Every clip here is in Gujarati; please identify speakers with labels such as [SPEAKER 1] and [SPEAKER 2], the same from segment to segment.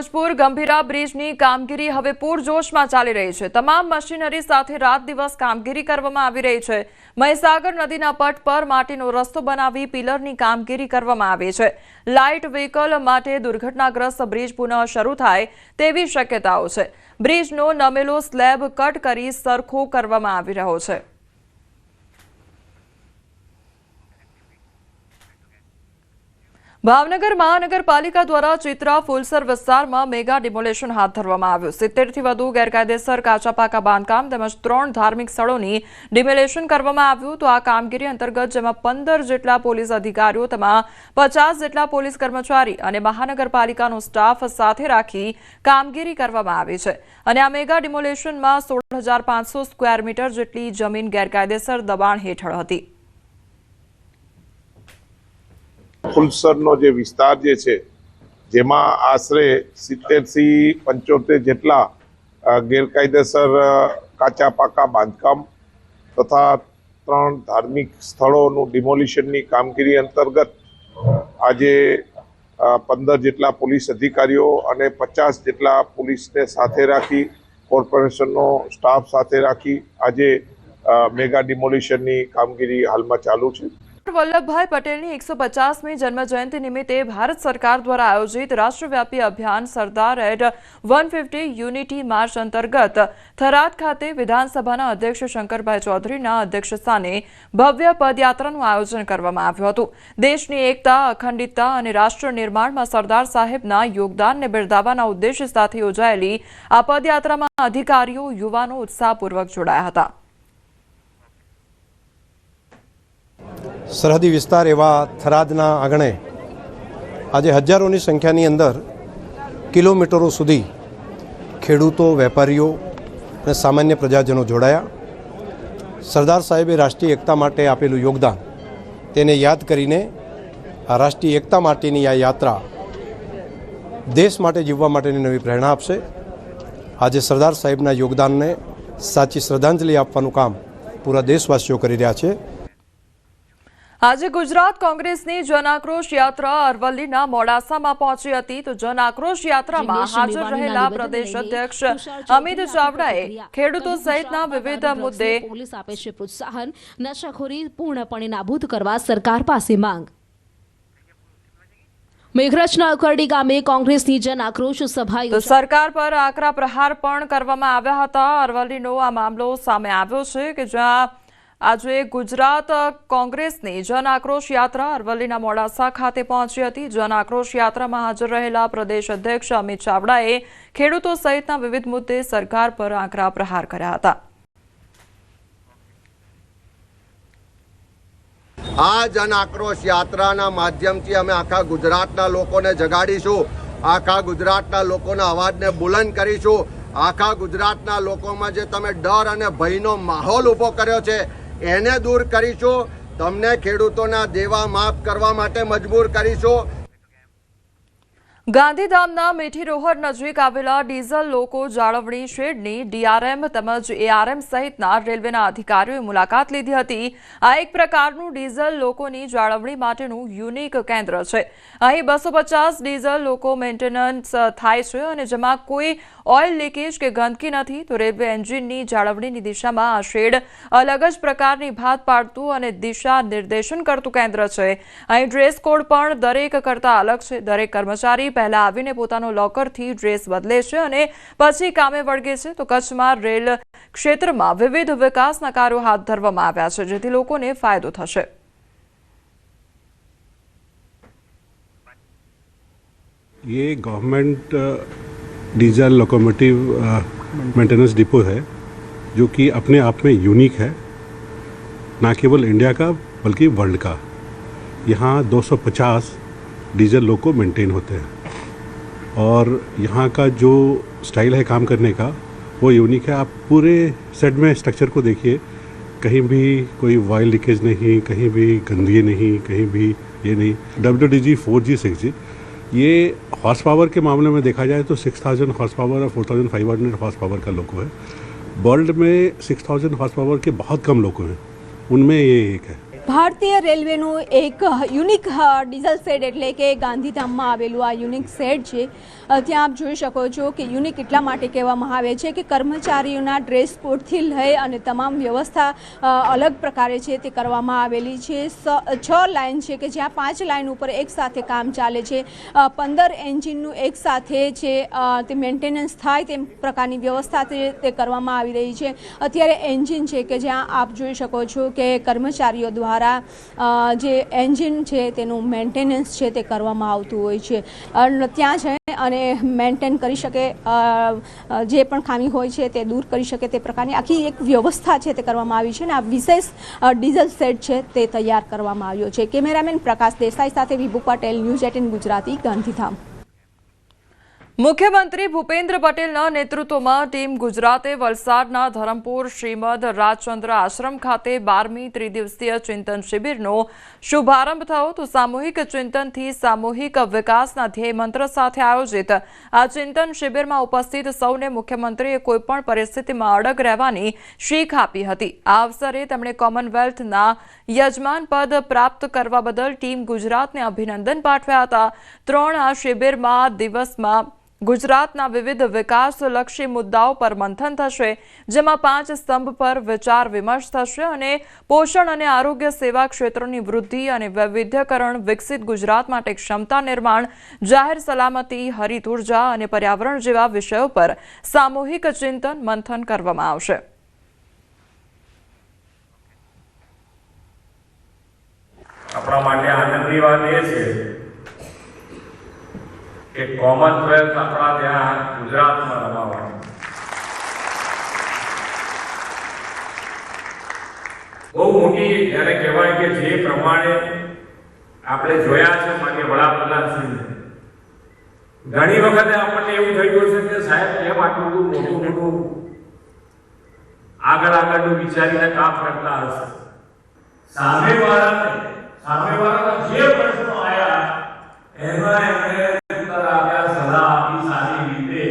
[SPEAKER 1] ભોજપુર ગંભીરા બ્રિજની કામગીરી હવે પૂરજોશમાં ચાલી રહી છે. તમામ મશીનરી સાથે રાત દિવસ કામગીરી કરવામાં આવી રહી છે. મહીસાગર નદીના પટ પર માટીનો રસ્તો બનાવી પિલરની કામગીરી કરવામાં આવી છે. લાઇટ વ્હીકલ માટે દુર્ઘટનાગ્રસ્ત બ્રિજ પુનઃ શરૂ થાય તેવી શક્યતાઓ છે. બ્રિજનો નમેલો સ્લેબ કટ કરી સરખો કરવામાં આવી રહ્યો છે. ભાવનગર મહાનગરપાલિકા દ્વારા ચિત્રા ફુલસર વિસ્તારમાં મેગા ડિમોલેશન હાથ ધરવામાં આવ્યું. સિત્તેરથી વધુ ગેરકાયદેસર કાચા પાકા બાંધકામ તેમજ ત્રણ ધાર્મિક સ્થળોની ડિમોલેશન કરવામાં આવ્યું તો આ કામગીરી અંતર્ગત જેમાં પંદર જેટલા પોલીસ અધિકારીઓ તેમાં પચાસ જેટલા પોલીસ કર્મચારી અને મહાનગરપાલિકાનો સ્ટાફ સાથે રાખી કામગીરી કરવામાં આવી છે. અને આ મેગા ડિમોલેશનમાં સોળ સ્ક્વેર મીટર જેટલી જમીન ગેરકાયદેસર દબાણ હેઠળ હતી.
[SPEAKER 2] ફુલસરનો જે વિસ્તાર જે છે, જેમાં આશરે સિત્તેરથી પંચોતેર જેટલા ગેરકાયદેસર કાચા પાકા બાંધકામ તથા ત્રણ ધાર્મિક સ્થળોનું ડિમોલિશનની કામગીરી અંતર્ગત આજે પંદર જેટલા પોલીસ અધિકારીઓ અને પચાસ જેટલા પોલીસને સાથે રાખી, કોર્પોરેશનનો સ્ટાફ સાથે રાખી આજે મેગા ડિમોલિશનની કામગીરી હાલમાં ચાલુ છે.
[SPEAKER 1] વલ્લભભાઈ પટેલની એકસો પચાસમી જન્મજયંતિ નિમિત્તે ભારત સરકાર દ્વારા આયોજિત રાષ્ટ્રવ્યાપી અભિયાન Sardar at one fifty unity march અંતર્ગત થરાદ ખાતે વિધાનસભાના અધ્યક્ષ શંકરભાઈ ચૌધરીના અધ્યક્ષસ્થાને ભવ્ય પદયાત્રાનું આયોજન કરવામાં આવ્યું હતું. દેશની એકતા, અખંડિતતા અને રાષ્ટ્ર નિર્માણમાં સરદાર સાહેબના યોગદાનને બિરદાવવાના ઉદ્દેશ્ય સાથે યોજાયેલી આ પદયાત્રામાં અધિકારીઓ, યુવાનો ઉત્સાહપૂર્વક જોડાયા હતા.
[SPEAKER 3] સરહદી વિસ્તાર એવા થરાદના આંગણે આજે હજારોની સંખ્યાની અંદર કિલોમીટરો સુધી ખેડૂતો, વેપારીઓ અને સામાન્ય પ્રજાજનો જોડાયા. સરદાર સાહેબે રાષ્ટ્રીય એકતા માટે આપેલું યોગદાન તેને યાદ કરીને આ રાષ્ટ્રીય એકતા માટેની આ યાત્રા દેશ માટે જીવવા માટેની નવી પ્રેરણા આપશે. આજે સરદાર સાહેબના યોગદાનને સાચી શ્રદ્ધાંજલિ આપવાનું કામ પૂરા દેશવાસીઓ કરી રહ્યા છે.
[SPEAKER 1] આજે ગુજરાત કોંગ્રેસની જનાક્રોશ યાત્રા અરવલ્લીના મોડાસામાં પહોંચી હતી. તો જનાક્રોશ યાત્રામાં હાજર રહેલા પ્રદેશ અધ્યક્ષ અમિત ચાવડાએ ખેડૂતો સહિતના વિવિધ મુદ્દે
[SPEAKER 4] પોલીસ આપે છે પ્રોત્સાહન. નશાખોરી પૂર્ણપણે નાબૂદ કરવા સરકાર પાસે માંગ. મેઘરજના અકરડી ગામે કોંગ્રેસની જન આક્રોશ સભા
[SPEAKER 1] સરકાર પર આકરા પ્રહાર પણ કરવામાં આવ્યા હતા. અરવલ્લીનો આ મામલો સામે આવ્યો છે કે જ્યાં આજે ગુજરાત કોંગ્રેસની જન આક્રોશ યાત્રા અરવલ્લીના મોડાસા ખાતે પહોંચી હતી. જન આક્રોશ યાત્રામાં હાજર રહેલા પ્રદેશ અધ્યક્ષ અમિત ચાવડાએ ખેડૂતો સહિતના વિવિધ મુદ્દે સરકાર પર આકરા પ્રહાર કર્યા હતા.
[SPEAKER 5] આ જન આક્રોશ યાત્રાના માધ્યમથી અમે આખા ગુજરાતના લોકોને જગાડીશું. આખા ગુજરાતના લોકોના અવાજને બુલંદ કરીશું. આખા ગુજરાતના લોકોમાં જે તમે ડર અને ભયનો માહોલ ઊભો કર્યો છે એને દૂર કરીશું તમને ખેડૂતોના દેવા માફ કરવા માટે મજબૂર કરીશું.
[SPEAKER 1] ગાંધીધામના મીઠી રોહર નજીક આવેલા ડીઝલ લોકો જાળવણી શેડની ડીઆરએમ તેમજ એઆરએમ સહિતના રેલવેના અધિકારીઓએ મુલાકાત લીધી હતી. આ એક પ્રકારનું ડીઝલ લોકોની જાળવણી માટેનું યુનિક કેન્દ્ર છે. અહીં બસો ડીઝલ લોકો મેન્ટેનન્સ થાય છે અને જેમાં કોઈ ઓઇલ લીકેજ કે ગંદકી નથી. તો રેલવે એન્જિનની જાળવણીની દિશામાં આ શેડ અલગ જ પ્રકારની ભાત પાડતું અને દિશા નિર્દેશન કરતું કેન્દ્ર છે. અહીં ડ્રેસ કોડ પણ દરેક કરતા અલગ છે. દરેક કર્મચારી પહેલા આવીને પોતાનો લોકરથી ડ્રેસ બદલે છે અને પછી કામે વળગે છે તો કચ્છમાં રેલ ક્ષેત્રમાં વિવિધ વિકાસના કાર્યો હાથ ધરવામાં આવ્યા છે જેથી લોકોને ફાયદો થશે
[SPEAKER 6] ये government diesel locomotive maintenance depot है जो कि अपने आप में यूनिक है ना केवल इंडिया का बल्कि वर्ल्ड का यहाँ 250 डीजल लोको मेंटेन होते हैं और यहाँ का जो स्टाइल है काम करने का, वो यूनिक है। आप पूरे सेट में स्ट्रक्चर को देखिए, कहीं भी कोई वायल लीकेज नहीं, कहीं भी गंदगी नहीं, कहीं भी ये नहीं। W D G four G six G ये हॉर्स पावर के मामले में देखा जाए तो 6000 हॉर्स पावर और 4500 हॉर्स पावर का लोको है। वर्ल्ड में 6000 हॉर्स पावर के बहुत कम लोको हैं। उनमें ये एक है।
[SPEAKER 7] ભારતીય રેલવેનું એક યુનિક ડીઝલ શેડ એટલે કે ગાંધીધામમાં આવેલું આ યુનિક શેડ છે. ત્યાં આપ જોઈ શકો છો કે યુનિક એટલા માટે કહેવામાં આવે છે કે કર્મચારીઓના ડ્રેસ કોડથી લઈ અને તમામ વ્યવસ્થા અલગ પ્રકારે છે તે કરવામાં આવેલી છે. છ લાઇન છે કે જ્યાં પાંચ લાઇન ઉપર એકસાથે કામ ચાલે છે. પંદર એન્જિનનું એક સાથે છે તે મેન્ટેનન્સ થાય તેમ પ્રકારની વ્યવસ્થા તે તે કરવામાં આવી રહી છે. અત્યારે એન્જિન છે કે જ્યાં આપ જોઈ શકો છો કે કર્મચારીઓ દ્વારા અ, જે એન્જિન છે તેનું મેન્ટેનન્સ છે તે કરવામાં આવતું હોય છે. ત્યાં છે અને મેન્ટેન કરી શકે જે પણ ખામી હોય છે તે દૂર કરી શકે તે પ્રકારની આખી એક વ્યવસ્થા છે તે કરવામાં આવી છે અને આ વિશેષ ડીઝલ સેટ છે તે તૈયાર કરવામાં આવ્યો છે. કેમેરામેન પ્રકાશ દેસાઈ સાથે વિભુ પટેલ ન્યૂઝ એટીન ગુજરાતી ગાંધીધામ.
[SPEAKER 1] મુખ્યમંત્રી ભૂપેન્દ્ર પટેલના નેતૃત્વમાં ટીમ ગુજરાતે વલસાડના ધરમપુર શ્રીમદ રાજચંદ્ર આશ્રમ ખાતે બારમી ત્રિદિવસીય ચિંતન શિબિરનો શુભારંભ થયો તો સામૂહિક ચિંતનથી સામૂહિક વિકાસના ધ્યેય મંત્ર સાથે આયોજિત. આ ચિંતન શિબિરમાં ઉપસ્થિત સૌને મુખ્યમંત્રીએ કોઈપણ પરિસ્થિતિમાં અડગ રહેવાની શીખ આપી હતી. આ અવસરે તેમણે કોમનવેલ્થના યજમાન પદ પ્રાપ્ત કરવા બદલ ટીમ ગુજરાતને અભિનંદન પાઠવ્યા હતા. ત્રણ આ શિબિરમાં દિવસમાં ગુજરાતના વિવિધ વિકાસલક્ષી મુદ્દાઓ પર મંથન થશે, જેમાં પાંચ સ્તંભ પર વિચાર વિમર્શ થશે અને પોષણ અને આરોગ્ય સેવા ક્ષેત્રોની વૃદ્ધિ અને વૈવિધ્યકરણ, વિકસિત ગુજરાત માટે ક્ષમતા નિર્માણ, જાહેર સલામતી, હરિત ઊર્જા અને પર્યાવરણ જેવા વિષયો પર સામૂહિક ચિંતન મંથન કરવામાં આવશે.
[SPEAKER 8] આપણા માટે આનંદની વાત એ છે કે કોમનવેલ્થ આપણા ત્યાં ગુજરાતમાં રમાવાનું બહુ મોટી જ્યારે કહેવાય કે જે પ્રમાણે આપણે જોયા છે, માન્ય વડાપ્રધાન શ્રી ઘણી વખતે આપણને એવું થઈ ગયું છે કે સાહેબ, કેમ આટલું બધું મોટું મોટું આગળ આગળનું વિચારીને કામ કરતા હશે? સામેવાળાને, સામેવાળાના જે પ્રશ્નો આયા, એમાં એમણે ઉત્તર આપ્યા સલાહ આપી, સારી રીતે.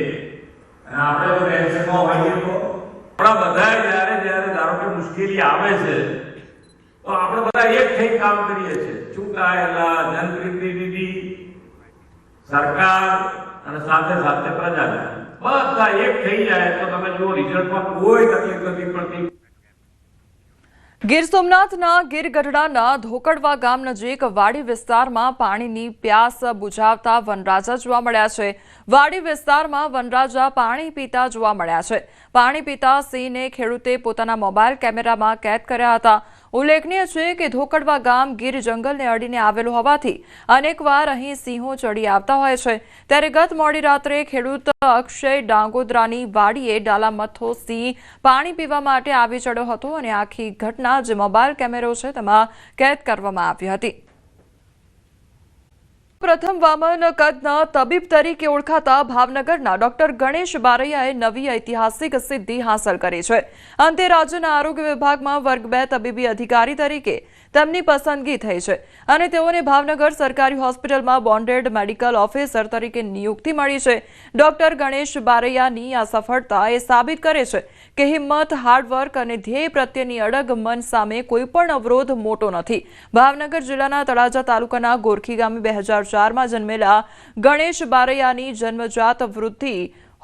[SPEAKER 8] અને આપણે તો ટેન્શનમાં હોઈએ તો આપણા બધાએ જ્યારે જ્યારે ધારો કે મુશ્કેલી આવે છે, તો આપણે બધા એક થઈ કામ કરીએ છીએ. ચૂંટાયેલા, જનપ્રતિનિધિ, સરકાર અને સાથે સાથે પ્રજા બધા એક થઈ જાય તો તમે જુઓ રિઝલ્ટમાં કોઈ તકલીફ નથી પડતી.
[SPEAKER 1] ગીર સોમનાથના ગીર ગઢડાના ધોકડવા ગામ નજીક વાડી વિસ્તારમાં પાણીની પ્યાસ બુઝાવતા વનરાજા જોવા મળ્યા છે. વાડી વિસ્તારમાં વનરાજા પાણી પીતા જોવા મળ્યા છે. પાણી પીતા સિંહને ખેડૂતે પોતાના મોબાઈલ કેમેરામાં કેદ કર્યા હતા. ઉલ્લેખનીય છે કે ધોકડવા ગામ ગીર જંગલને અડીને આવેલું હોવાથી અનેકવાર અહીં સિંહો ચડી આવતા હોય છે. ત્યારે ગત મોડી રાત્રે ખેડૂત અક્ષય ડાંગોદરાની વાડીએ ડાલામથો સિંહ પાણી પીવા માટે આવી ચડ્યો હતો અને આખી ઘટના જે મોબાઈલ કેમેરો છે તેમાં કેદ કરવામાં આવી હતી. પ્રથમ વામન કદના તબીબ તરીકે ઓળખાતા ભાવનગરના ડોક્ટર ગણેશ બારૈયાએ નવી ઐતિહાસિક સિદ્ધિ હાંસલ કરી છે. અંતે રાજ્યના આરોગ્ય વિભાગમાં વર્ગ બે તબીબી અધિકારી તરીકે તેમની પસંદગી થઈ છે અને તેઓને ભાવનગર સરકારી હોસ્પિટલમાં બોન્ડેડ મેડિકલ ઓફિસર તરીકે નિયુક્તિ મળી છે. ડોક્ટર ગણેશ બારૈયાની આ સફળતા એ સાબિત કરે છે કે હિંમત હાર્ડવર્ક અને ધ્યેય પ્રત્યેની અડગ મન સામે કોઈપણ અવરોધ મોટો નથી. ભાવનગર જિલ્લાના તળાજા તાલુકાના ગોરખી ગામે બે હજાર ચારમાં જન્મેલા ગણેશ બારૈયાની જન્મજાત વૃદ્ધિ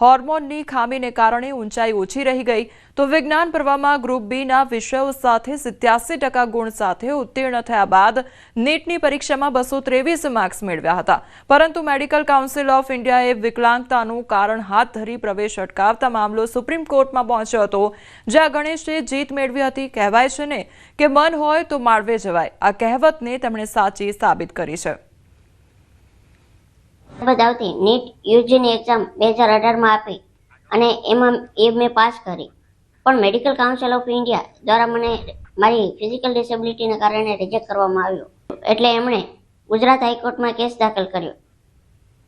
[SPEAKER 1] હોર્મોનની ખામીને કારણે ઊંચાઈ ઓછી રહી ગઈ. તો વિજ્ઞાન પ્રવાહમાં ગ્રુપ બીના વિષયો સાથે સિત્યાસી ટકા ગુણ સાથે ઉત્તીર્ણ થયા બાદ નીટની પરીક્ષામાં બસો ત્રેવીસ માર્ક્સ મેળવ્યા હતા. પરંતુ મેડિકલ કાઉન્સિલ ઓફ ઇન્ડિયાએ વિકલાંગતાનું કારણ હાથ ધરી પ્રવેશ અટકાવતા મામલો સુપ્રીમ કોર્ટમાં પહોંચ્યો હતો, જ્યાં ગણેશે જીત મેળવી હતી. કહેવાય છે ને કે મન હોય તો માળવે જવાય. આ કહેવતને તેમણે સાચી સાબિત કરી છે.
[SPEAKER 9] આવતી. નીટ યુજીની એક્ઝામ બે હજાર અઢારમાં આપી અને એમાં એ મેં પાસ કરી. પણ મેડિકલ કાઉન્સિલ ઓફ ઇન્ડિયા દ્વારા મને મારી ફિઝિકલ ડિસેબિલિટીને કારણે રિજેક્ટ કરવામાં આવ્યો. એટલે એમણે ગુજરાત હાઈકોર્ટમાં કેસ દાખલ કર્યો.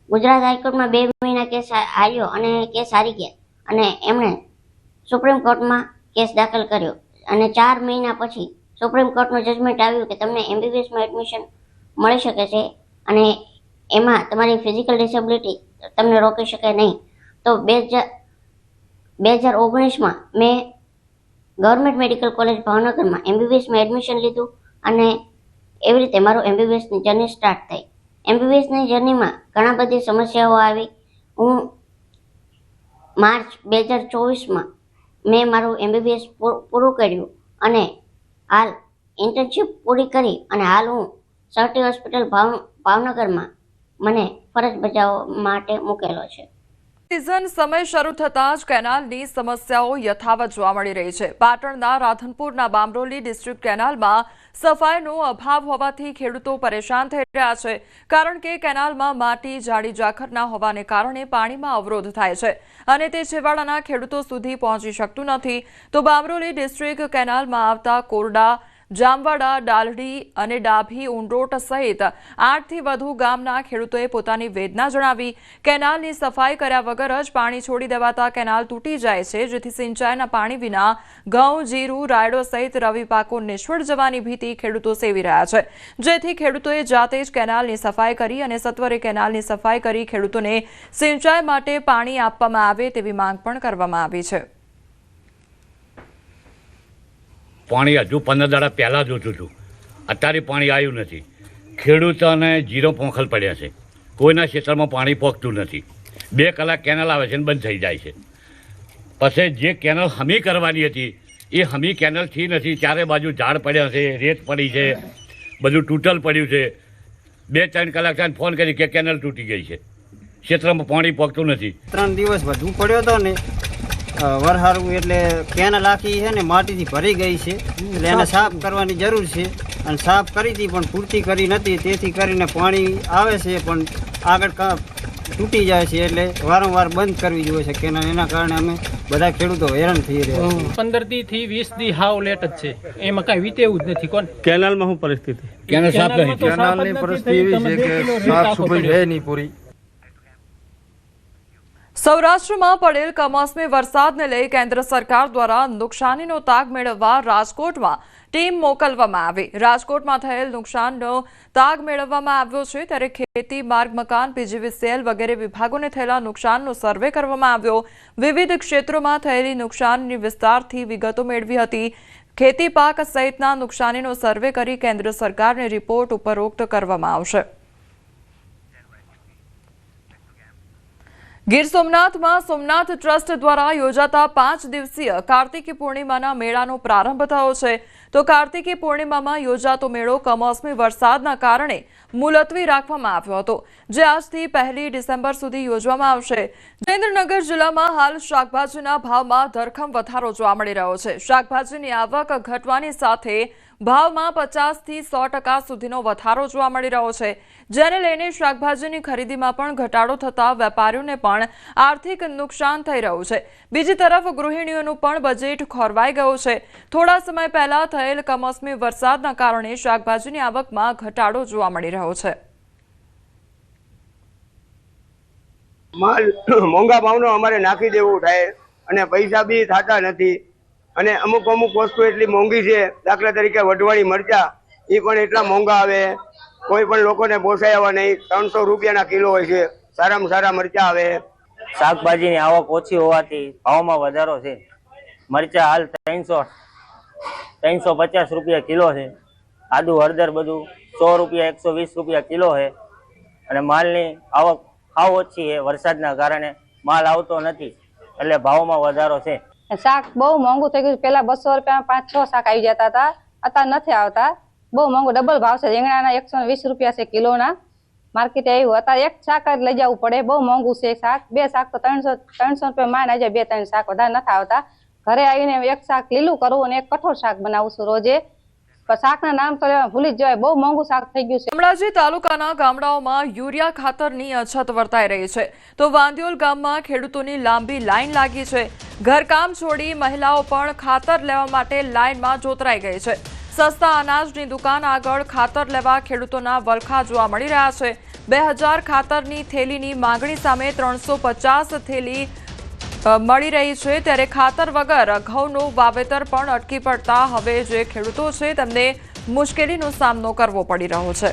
[SPEAKER 9] ગુજરાત હાઈકોર્ટમાં બે મહિના કેસ હાર્યો અને કેસ હારી ગયા. અને એમણે સુપ્રીમ કોર્ટમાં કેસ દાખલ કર્યો. અને ચાર મહિના પછી સુપ્રીમ કોર્ટનું જજમેન્ટ આવ્યું કે તમને એમબીબીએસમાં એડમિશન મળી શકે છે. અને એમાં તમારી ફિઝિકલ ડિસેબિલિટી તમને રોકી શકે નહીં. તો બે હજાર બે હજાર ઓગણીસમાં મેં ગવર્મેન્ટ મેડિકલ કોલેજ ભાવનગરમાં એમબીબીએસમાં એડમિશન લીધું અને એવી રીતે મારું એમબીબીએસની જર્ની સ્ટાર્ટ થઈ. એમબીબીએસની જર્નીમાં ઘણા બધી સમસ્યાઓ આવી. હું માર્ચ બે હજાર ચોવીસમાં મેં મારું એમબીબીએસ પૂરું કર્યું અને હાલ ઇન્ટર્નશીપ પૂરી કરી અને હાલ હું સરટી હોસ્પિટલ ભાવ, ભાવનગરમાં મને ફરજ બજાવવા માટે મૂકેલો છે.
[SPEAKER 1] સિઝન સમય શરૂ થતાં જ કેનાલની સમસ્યાઓ યથાવત જોવા મળી રહી છે. પાટણના રાધનપુરના બામરોલી ડિસ્ટ્રિક્ટ કેનાલમાં સફાઈનો અભાવ હોવાથી ખેડૂતો પરેશાન થઈ રહ્યા છે, કારણ કે કેનાલમાં માટી જાડી જાખરના હોવાને કારણે પાણીમાં અવરોધ થાય છે અને તે છેવાડાના ખેડૂતો સુધી પહોંચી શકતું નથી. તો બામરોલી ડિસ્ટ્રિક્ટ કેનાલમાં આવતા કોરડા જામવાડા, ડાલડી અને ડાભી ઉંડોટ સહિત આઠથી વધુ ગામના ખેડૂતોએ પોતાની વેદના જણાવી કેનાલની સફાઈ કર્યા વગર જ પાણી છોડી દેવાતા કેનાલ તૂટી જાય છે, જેથી સિંચાઈના પાણી વિના ઘઉં, જીરું, રાયડો સહિત રવિ પાકો નિષ્ફળ જવાની ભીતિ ખેડૂતો સેવી રહ્યા છે. જેથી ખેડૂતોએ જાતે જ કેનાલની સફાઈ કરી અને સત્વરે કેનાલની સફાઈ કરી ખેડૂતોને સિંચાઈ માટે પાણી આપવામાં આવે તેવી માંગ પણ કરવામાં આવી છે.
[SPEAKER 10] પાણી હજુ પંદર દાડા પહેલાં જોતું હતું અત્યારે પાણી આવ્યું નથી. ખેડૂતોને જીરો પોંખલ પડ્યા છે. કોઈના ક્ષેત્રમાં પાણી પહોંચતું નથી. બે કલાક કેનલ આવે છે ને બંધ થઈ જાય છે. પછી જે કેનલ હમી કરવાની હતી, એ હમી કેનલ થઈ નથી, ચારે બાજુ ઝાડ પડ્યા છે, રેત પડી છે, બધું તૂટલ પડ્યું છે. બે, ત્રણ કલાક થાય ફોન કરી કે કેનલ તૂટી ગઈ છે. ક્ષેત્રમાં પાણી પહોંચતું નથી.
[SPEAKER 11] ત્રણ દિવસ વધુ પડ્યો હતો ને અ, એટલે કેનલ આખી છે ને માટીથી ભરી ગઈ છે. એટલે એને સાફ કરવાની જરૂર છે. અને સાફ કરી હતી પણ પૂરતી કરી નથી. તેથી કરીને પાણી આવે છે પણ આગળ કા- તૂટી જાય છે એટલે વારંવાર બંધ કરવી જોઈએ છે કેનલ એના કારણે અમે બધા ખેડૂતો હેરાન થઈ રહ્યા છીએ.
[SPEAKER 12] પંદર દી થી વીસ દી હાવ લેટ જ છે. એમાં કઈ વીતેવું જ નથી. કોણ?
[SPEAKER 11] કેનાલમાં શું પરિસ્થિતિ?
[SPEAKER 10] કેનલ સાફ
[SPEAKER 12] કેનાલમાં પરિસ્થિતિ એવી છે કે રેત આખો પડ્યો.
[SPEAKER 11] નહીં પૂરી.
[SPEAKER 1] સૌરાષ્ટ્રમાં પડેલ કમોસમી વરસાદને લઈ કેન્દ્ર સરકાર દ્વારા નુકસાનીનો તાગ મેળવવા રાજકોટમાં ટીમ મોકલવામાં આવી. રાજકોટમાં થયેલ નુકસાનનો તાગ મેળવવામાં આવ્યો છે, ત્યારે ખેતી, માર્ગ, મકાન પીજીવીસીએલ વગેરે વિભાગોને થયેલા નુકસાનનો સર્વે કરવામાં આવ્યો. વિવિધ ક્ષેત્રોમાં થયેલી નુકસાનની વિસ્તારથી વિગતો મેળવી હતી. ખેતી પાક સહિતના નુકસાનીનો સર્વે કરી કેન્દ્ર સરકારને રિપોર્ટ ઉપરોક્ત કરવામાં આવશે. ગીર સોમનાથમાં સોમનાથ ટ્રસ્ટ દ્વારા યોજાતા પાંચ દિવસીય કાર્તિકી પૂર્ણિમાના મેળાનો પ્રારંભ થયો છે. તો કાર્તિકી પૂર્ણિમામાં યોજાતો મેળો કમોસમી વરસાદના કારણે મુલતવી રાખવામાં આવ્યો હતો, જે આજથી પહેલી ડિસેમ્બર સુધી યોજવામાં આવશે. જયેન્દ્રનગર જિલ્લામાં હાલ શાકભાજીના ભાવમાં ધરખમ વધારો જોવા મળી રહ્યો છે. શાકભાજીની આવક ઘટવાની સાથે ભાવમાં પચાસથી સો ટકા સુધીનો વધારો જોવા મળી રહ્યો છે. જેને લઈને શાકભાજીની ખરીદીમાં પણ ઘટાડો થતા વેપારીઓને પણ આર્થિક નુકસાન થઈ રહ્યું છે. બીજી તરફ ગૃહિણીઓનું પણ બજેટ ખોરવાઈ ગયું છે. થોડા સમય પહેલા થયેલ કમોસમી વરસાદના કારણે શાકભાજીની આવકમાં ઘટાડો જોવા મળી રહ્યો છે.
[SPEAKER 11] માલ મોંઘા ભાવનો અમારે નાખી દેવું થાય અને પૈસા બી થતા નથી. અને અમુક અમુક વસ્તુ એટલી મોંઘી છે, દાખલા તરીકે વઢવાણી મરચા એ પણ એટલા મોંઘા આવે. કોઈ પણ લોકોને પોસાય આવવા નહીં. ત્રણસો રૂપિયાના કિલો હોય છે. સારામાં સારા મરચા આવે.
[SPEAKER 12] શાકભાજીની આવક ઓછી હોવાથી ભાવમાં વધારો છે. મરચા હાલ ત્રણસો ત્રણસો પચાસ રૂપિયા કિલો છે. આદુ, હળદર બધું સો રૂપિયા, એકસો વીસ રૂપિયા કિલો છે. અને માલની આવક સાવ ઓછી છે વરસાદના કારણે. માલ આવતો નથી. એટલે ભાવમાં વધારો છે.
[SPEAKER 7] શાક બહુ મોંઘું થઈ ગયું પેલા બસો રૂપિયામાં પાંચ, છ શાક આવી જતા હતા. અત્યારે નથી આવતા. બહુ મોંઘું ડબલ ભાવ છે. રીંગણાના એકસો વીસ રૂપિયા છે કિલોના. માર્કેટે આવ્યું. અત્યારે એક શાક જ લઈ જવું પડે. બહુ મોંઘું છે શાક. બે શાક તો ત્રણસો ત્રણસો રૂપિયા માન આવી જાય બે, ત્રણ શાક વધારે નથી આવતા. ઘરે આવીને એક શાક લીલું કરવું અને એક કઠોળ શાક બનાવું છું રોજે.
[SPEAKER 1] તાલુકાના ગામડાઓમાં યુરિયા ખાતરની અછત ગામમાં ખેડૂતોની લાંબી લાઈન લાગી છે. ઘરકામ છોડી મહિલાઓ પણ ખાતર લેવા માટે લાઈનમાં જોતરાઈ ગઈ છે. સસ્તા અનાજની દુકાન આગળ ખાતર લેવા ખેડૂતોના વલખા જોવા મળી રહ્યા છે. બે ખાતરની થેલીની માંગણી સામે ત્રણસો થેલી મળી રહી છે ત્યારે ખાતર વગર ઘઉંનું વાવેતર પણ અટકી પડતા હવે જે ખેડૂતો છે તેમને મુશ્કેલીનો સામનો કરવો પડી રહ્યો છે.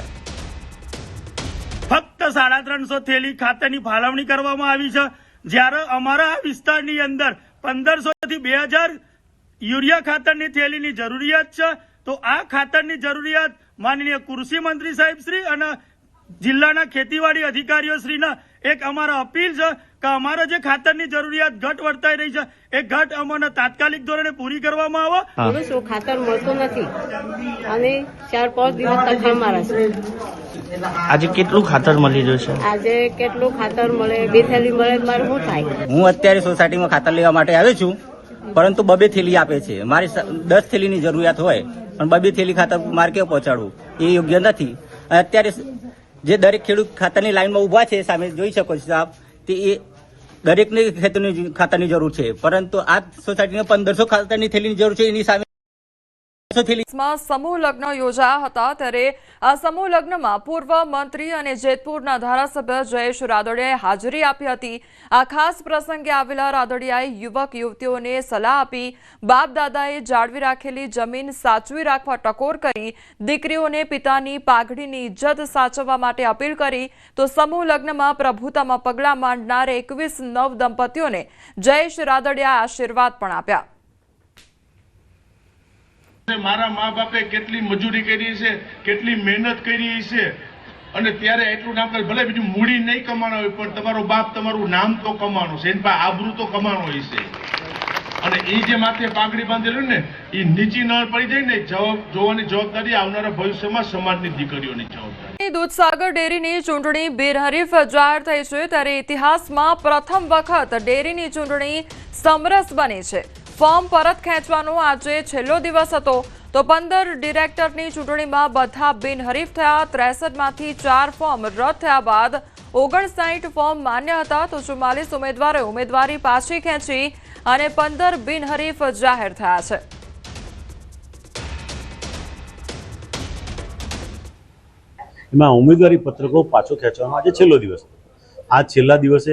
[SPEAKER 12] ફક્ત સાડા ત્રણસો થેલી ખાતરની ફાળવણી કરવામાં આવી છે. જ્યારે અમારા વિસ્તારની અંદર પંદરસો થી બે હજાર યુરિયા ખાતરની થેલીની જરૂરિયાત છે,
[SPEAKER 13] તો આ ખાતરની જરૂરિયાત માનનીય કૃષિ મંત્રી સાહેબ શ્રી અને જિલ્લાના ખેતીવાડી અધિકારીઓ શ્રીના એક અમારા અપીલ છે કે અમારે જે ખાતરની જરૂરિયાત ઘટ વર્તાઈ રહી છે એ ઘટ અમને તાત્કાલિક ધોરણે પૂરી કરવામાં આવે?
[SPEAKER 14] શું ખાતર મળતું નથી. અને ચાર પાંચ દિવસ તકવા મારા છે.
[SPEAKER 12] આજે કેટલું ખાતર મળી રહ્યું છે?
[SPEAKER 14] આજે કેટલું ખાતર મળે બે થેલી મળે મારે શું થાય?
[SPEAKER 12] હું અત્યારે સોસાયટીમાં ખાતર લેવા માટે આવ્યો છું પરંતુ બબે થેલી આપે છે. મારી દસ થેલીની જરૂરિયાત હોય પણ બબે થેલી ખાતર મારે કેવું પહોંચાડવું? એ યોગ્ય નથી. અને અત્યારે જે દરેક ખેડૂત ખાતરની લાઈનમાં ઊભા છે સામે જોઈ શકો છો આપ તે એ દરેકને ખેતરની ખાતાની જરૂર છે. પરંતુ આ સોસાયટીને પંદરસો ખાતાની થેલીની જરૂર છે, એની સામે 500 થેલી
[SPEAKER 1] માં સમૂહ લગ્ન યોજાયા હતા ત્યારે આ સમૂહ લગ્નમાં પૂર્વ મંત્રી અને જેતપુરના ધારાસભ્ય જયેશ રાદડિયાએ હાજરી આપી હતી. આ ખાસ પ્રસંગે આવેલા રાદડિયાએ યુવક યુવતીઓને સલાહ આપી. બાપ દાદાએ જાળવી રાખેલી જમીન સાચવી રાખવા ટકોર કરી. દીકરીઓને પિતાની પાઘડીની ઇજ્જત સાચવવા માટે અપીલ કરી. તો સમૂહ લગ્નમાં પ્રભુતામાં પગલાં માંડનાર એકવીસ નવ દંપતીઓને જયેશ રાદડિયાએ આશીર્વાદ પણ આપ્યા.
[SPEAKER 15] મારા મા બાપે કેટલી મજૂરી કરી છે, કેટલી મહેનત કરી છે. અને ત્યારે એટલું નામ ભલે બીજું મૂડી નહીં કમાણો હોય, પણ તમારો બાપ તમારું નામ તો કમાણો છે. એની પાસે આબરૂ તો કમાણો હોય છે. અને એ જે માથે પાઘડી બાંધેલું ને એ નીચી ન પડી જાય ને, જવાબ જોવાની જવાબદારી આવનારા ભવિષ્યમાં સમાજની દીકરીઓની જવાબદારી.
[SPEAKER 1] દૂધસાગર ડેરીની ચૂંટણી બિનહરીફ જાહેર થઈ છે, ત્યારે ઇતિહાસમાં પ્રથમ વખત ડેરીની ચૂંટણી સમરસ બની છે. ફોર્મ પરત ખેંચવાનો આજે છેલ્લો દિવસ હતો. તો પંદર ડિરેક્ટરની ચૂંટણીમાં બધા બિનહરીફ થયા. ત્રેસઠમાંથી ચાર ફોર્મ રદ થયા બાદ ઓગણસાઠ ફોર્મ માન્ય હતા. તો ચુમ્માલીસ ઉમેદવારે ઉમેદવારી પાછી ખેંચી અને પંદર બિનહરીફ જાહેર થયા છે.
[SPEAKER 16] એમાં ઉમેદવારી પત્રકો પાછો ખેંચવાનો આજે છેલ્લો દિવસ આ છેલ્લા દિવસે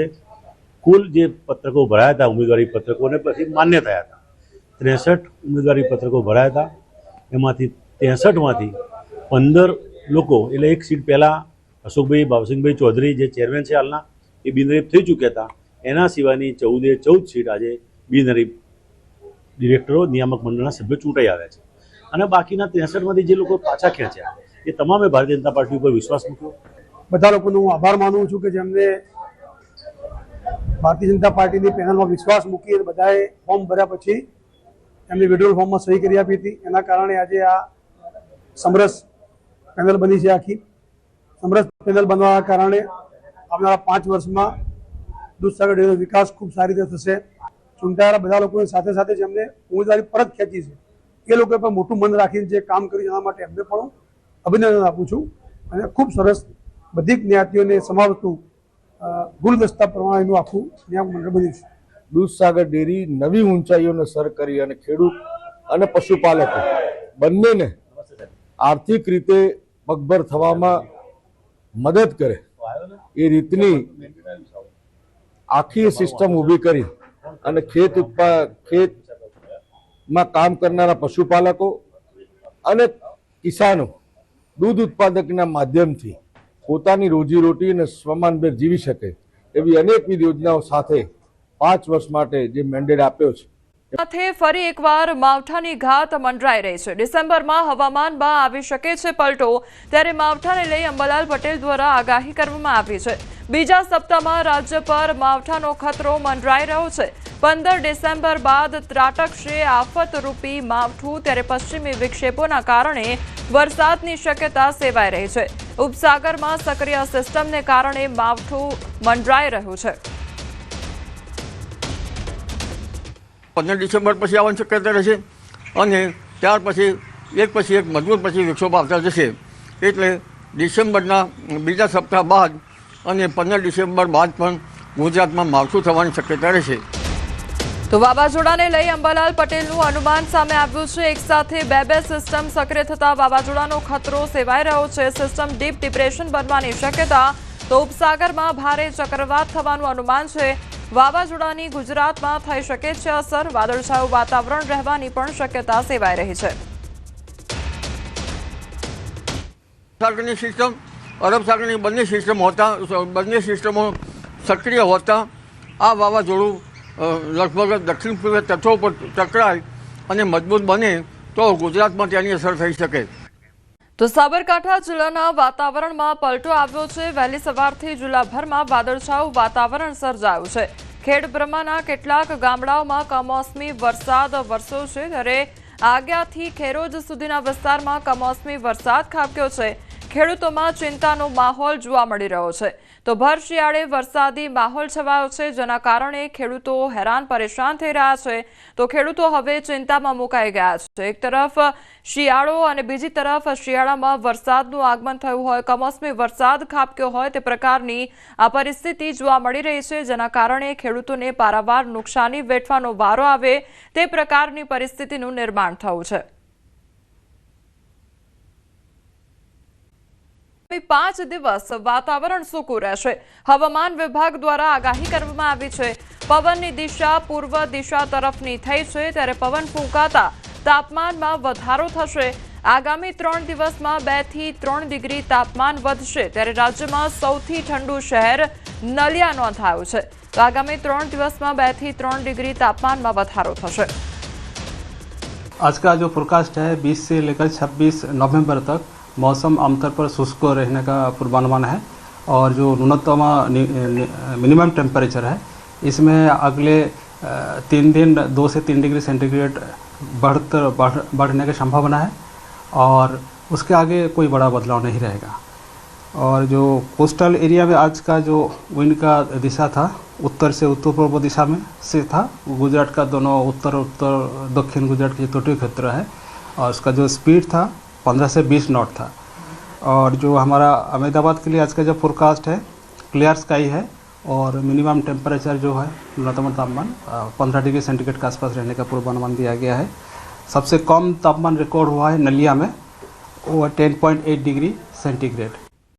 [SPEAKER 16] કુલ જે પત્રકો ભરાયા હતા, ઉમેદવારી પત્રકોને પછી માન્ય થયા હતા. ત્રેસઠ ઉમેદવારી પત્રકો ભરાયા હતા. એમાંથી ત્રેસઠમાંથી પંદર લોકો, એટલે એક સીટ પહેલાં અશોકભાઈ બાબસિંહભાઈ ચૌધરી જે ચેરમેન છે હાલના, એ બિનહરીફ થઈ ચૂક્યા હતા. એના સિવાયની ચૌદે ચૌદ સીટ આજે બિનહરીફ ડિરેક્ટરો, નિયામક મંડળના સભ્યો ચૂંટાઈ આવ્યા છે. અને બાકીના ત્રેસઠમાંથી જે લોકો પાછા ખેંચ્યા, એ તમામે ભારતીય જનતા પાર્ટી ઉપર વિશ્વાસ મૂક્યો.
[SPEAKER 17] બધા લોકોનો હું આભાર માનું છું કે જેમને ભારતીય જનતા પાર્ટીની પેનલમાં વિશ્વાસ મૂકી અને બધાએ ફોર્મ ભર્યા પછી એમની વિડ્રોલ ફોર્મમાં સહી કરી આપી હતી. એના કારણે આજે આ સમરસ પેનલ બની છે આખી. સમરસ પેનલ બનવાના કારણે આવનારા પાંચ વર્ષમાં દૂધસાગર ડેરીનો વિકાસ ખૂબ સારી રીતે થશે. ચૂંટાયેલા બધા લોકોની સાથે સાથે જેમને ઉમેદવારી પરત ખેંચી છે. એ લોકોએ પણ મોટું મન રાખીને જે કામ કર્યું એના માટે એમને પણ અભિનંદન આપું છું. અને ખૂબ સરસ બધી જ્ઞાતિઓને સમાવતું ગુલદસ્તા પ્રમાણેનું આખું મંડળ બન્યું છે.
[SPEAKER 18] દૂધસાગર ડેરી નવી ઊંચાઈઓને સર કરી અને ખેડૂત અને પશુપાલકો બંનેને આર્થિક રીતે પગભર થવામાં મદદ કરે. એ રીતની આખી સિસ્ટમ ઊભી કરી અને ખેત ઉત્પા ખેતમાં કામ કરનારા પશુપાલકો અને કિસાનો દૂધ ઉત્પાદકના માધ્યમથી પોતાની રોજીરોટી અને સ્વમાનભેર જીવી શકે એવી અનેકવિધ યોજનાઓ સાથે પાંચ વર્ષ માટે જે મેન્ડેટ આપ્યો છે.
[SPEAKER 1] સાથે ફરી એકવાર માવઠાની ઘાત મંડરાઈ રહી છે. ડિસેમ્બરમાં હવામાનમાં આવી શકે છે પલટો, ત્યારે માવઠાને લઈ અંબાલાલ પટેલ દ્વારા આગાહી કરવામાં આવી છે. બીજા સપ્તાહમાં રાજ્ય પર માવઠાનો ખતરો મંડરાઈ રહ્યો છે. પંદર ડિસેમ્બર બાદ ત્રાટકશે આફતરૂપી માવઠું, ત્યારે પશ્ચિમી વિક્ષેપોના કારણે વરસાદની શક્યતા સેવાઈ રહી છે. ઉપસાગરમાં સક્રિય સિસ્ટમને કારણે માવઠું મંડરાઈ રહ્યું છે.
[SPEAKER 19] પંદર ડિસેમ્બર પછી આવવાની શક્યતા રહેશે અને ત્યાર પછી એક પછી એક મજબૂત પછી વિક્ષોભ આવતા જશે. એટલે ડિસેમ્બરના બીજા સપ્તાહ બાદ અને પંદર ડિસેમ્બર બાદ પણ ગુજરાતમાં માવઠું થવાની શક્યતા રહેશે.
[SPEAKER 1] તો વાવાઝોડાને લઈ અંબાલાલ પટેલનું અનુમાન સામે આવ્યું છે. એક સાથે બે બે સિસ્ટમ સક્રિય થતા વાવાઝોડાનો ખતરો સેવાઈ રહ્યો છે. સિસ્ટમ ડીપ ડિપ્રેશન બનવાની શક્યતા તો ઉપસાગરમાં ભારે ચક્રવાત થવાનું અનુમાન છે. વાવાઝોડાની ગુજરાતમાં થઈ શકે છે અસર. વાદળછાયું વાતાવરણ રહેવાની પણ શક્યતા સેવાઈ રહી છે.
[SPEAKER 19] સાગરની સિસ્ટમ અરબ સાગરની બંને સિસ્ટમ હોતા, બંને સિસ્ટમો સક્રિય હોતા. આ વાવાઝોડું લગભગ દક્ષિણ પૂર્વ તટો પર ટકરાય અને મજબૂત બને તો ગુજરાતમાં તેની અસર થઈ શકે.
[SPEAKER 1] તો સાબરકાંઠા જિલ્લાના વાતાવરણમાં પલટો આવ્યો છે. વહેલી સવારથી જિલ્લાભરમાં વાદળછાયું વાતાવરણ સર્જાયું છે. ખેડ બ્રહ્માના કેટલાક ગામડાઓમાં કમોસમી વરસાદ વરસ્યો છે. ત્યારે આગિયાથી ખેરોજ સુધીના વિસ્તારમાં કમોસમી વરસાદ ખાબક્યો છે. ખેડૂતોમાં ચિંતાનો માહોલ જોવા મળી રહ્યો છે. તો ભર શિયાળે વરસાદી માહોલ છવાયો છે, જેના કારણે ખેડૂતો હેરાન પરેશાન થઈ રહ્યા છે. તો ખેડૂતો હવે ચિંતામાં મુકાઈ ગયા છે. એક તરફ શિયાળો અને બીજી તરફ શિયાળામાં વરસાદનું આગમન થયું હોય, કમોસમી વરસાદ ખાબક્યો હોય તે પ્રકારની આ પરિસ્થિતિ જોવા મળી રહી છે, જેના કારણે ખેડૂતોને પારાવાર નુકસાની વેઠવાનો વારો આવે તે પ્રકારની પરિસ્થિતિનું નિર્માણ થયું છે. પાંચ દિવસ વાતાવરણ સૂકું રહેશે હવામાન વિભાગ દ્વારા આગાહી કરવામાં આવી છે પવનની દિશા પૂર્વ દિશા તરફની થઈ છે ત્યારે પવન ફૂંકાતા તાપમાનમાં વધારો થશે આગામી ત્રણ દિવસમાં બે થી ત્રણ ડિગ્રી તાપમાન વધશે ત્યારે રાજ્યમાં સૌથી ઠંડુ શહેર નલિયા નોંધાયું છે તો આગામી ત્રણ દિવસમાં બે થી ત્રણ ડિગ્રી તાપમાનમાં વધારો થશે
[SPEAKER 20] आज का जो फोरकास्ट है 20 से लेकर 26 नवंबर तक मौसम आमतौर पर शुष्क रहने का पूर्वानुमान है और जो न्यूनतम मिनिमम टेम्परेचर है, इसमें अगले तीन दिन दो से तीन डिग्री सेंटीग्रेड बढ़त, बढ़, बढ़ने की संभावना है और उसके आगे कोई बड़ा बदलाव नहीं रहेगा। और जो कोस्टल एरिया में आज का जो विंड का दिशा था, उत्तर से उत्तर पूर्व दिशा में से था, गुजरात का दोनों उत्तर उत्तर, दक्षिण गुजरात के तटीय क्षेत्र है और उसका जो स्पीड था 15 से 20 नॉट था। और जो हमारा अहमदाबाद के लिए आज का जो फोरकास्ट है क्लियर स्काई है और मिनिमम टेम्परेचर जो है, न्यूनतम तापमान पंद्रह डिग्री सेंटीग्रेड के आसपास रहने का पूर्वानुमान दिया गया है। सबसे कम तापमान रिकॉर्ड हुआ है नलिया में, वो ten point eight degree centigrade